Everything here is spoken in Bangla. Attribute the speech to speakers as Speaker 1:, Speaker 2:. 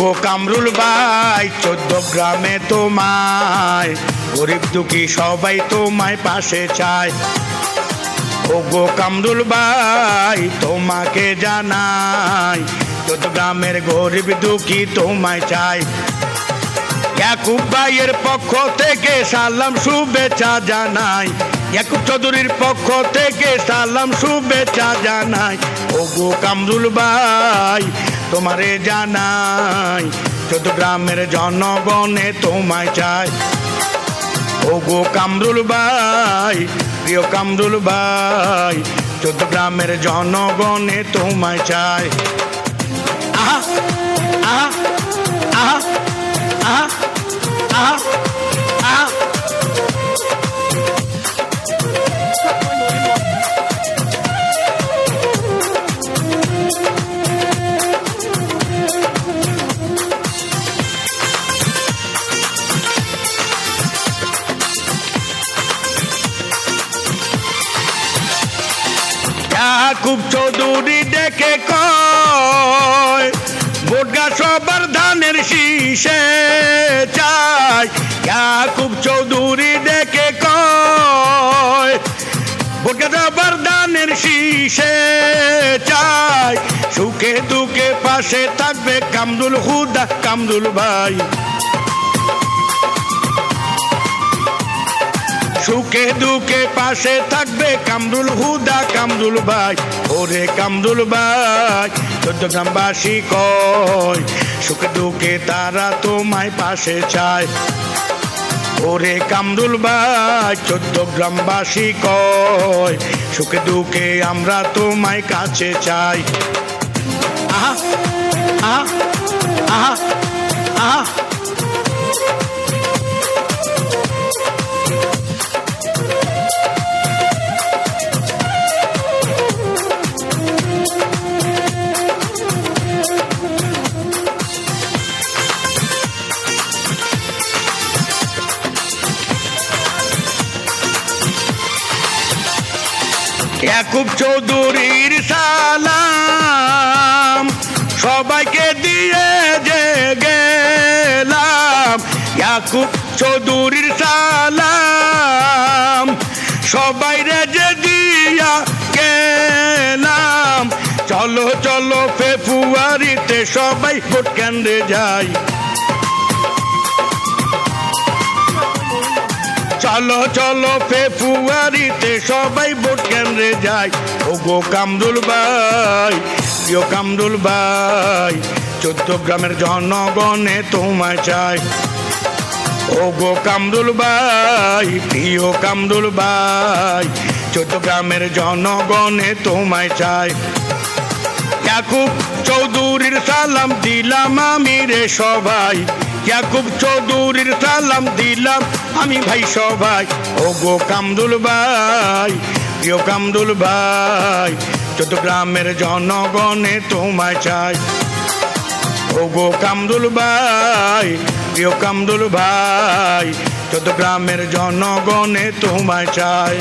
Speaker 1: ও কামরুল ভাই, চোদ্দ গ্রামে তোমায়। গরিব দুঃখী সবাই তোমায় পাশে চায়। ও গো কামরুল ভাই, তোমাকে জানাই, চোদ্দ গ্রামের গরিব দুঃখী তোমায় চায় ইয়াকুব ভাইয়ের পক্ষ থেকে সালাম, শুভেচ্ছা জানাই। ইয়াকুব চৌধুরীর পক্ষ থেকে সালাম, শুভেচ্ছা জানাই। ও গো কামরুল ভাই, তোমারে জানাই চোদ্দ গ্রামের জনগণে তোমায় চায় ও গো কামরুল ভাই, প্রিয় কামরুল ভাই চোদ্দ গ্রামের জনগণে তোমায় আহা আহা আহা আহা আহা। ইয়াকুব চৌধুরী ডেকে কয় বোটগা সবার ধানের শীষে চাই। ইয়াকুব চৌধুরী ডেকে কয় বোটগা সবার ধানের শীষে চাই। সুখে দুঃখে পাশে থাকবে কামদুল হুদা কামদুল ভাই। সুখে দুঃখে পাশে থাকবে কামরুল হুদা, কামরুল ভাই। ওরে কামরুল ভাই, চোদ্দ গ্রামবাসী কয়, সুখে দুঃখে তারা তোমায় পাশে চায়। ওরে কামরুল ভাই, চোদ্দ গ্রামবাসী কয়, সুখে দুঃখে আমরা তোমায় কাছে চাই। আহা ইয়াকুব চৌধুরীর সালাম, সবাইকে দিয়ে যে গেলাম। ইয়াকুব চৌধুরীর সালাম, সবাই রে যে দিয়া গেলাম। চলো চলো, ফেব্রুয়ারিতে সবাই ভোট কেন্দ্রে যাই। চলো চলো ফেব্রুয়ারিতে সবাই ভোট কেন্দ্রে যায় ও গো কামরুল ভাই, প্রিয় কামরুল ভাই, চোদ্দ গ্রামের জনগণে তোমায় চায় ও গো কামরুল ভাই, প্রিয় কামরুল ভাই, চোদ্দ গ্রামের জনগণে তোমায় চায় ইয়াকুব চৌধুরীর সালাম দিলাম আমি রে সবাই। ইয়াকুব চৌধুরীর সালাম দিলাম আমি ভাই সবাই। ও গো কামদুল ভাই, প্রিয় কামদুল ভাই চোদ্দ গ্রামের জনগণে তোমায় চাই। ও গো কামদুল ভাই, প্রিয় কামদুল ভাই চোদ্দ গ্রামের জনগণে তোমায় চায়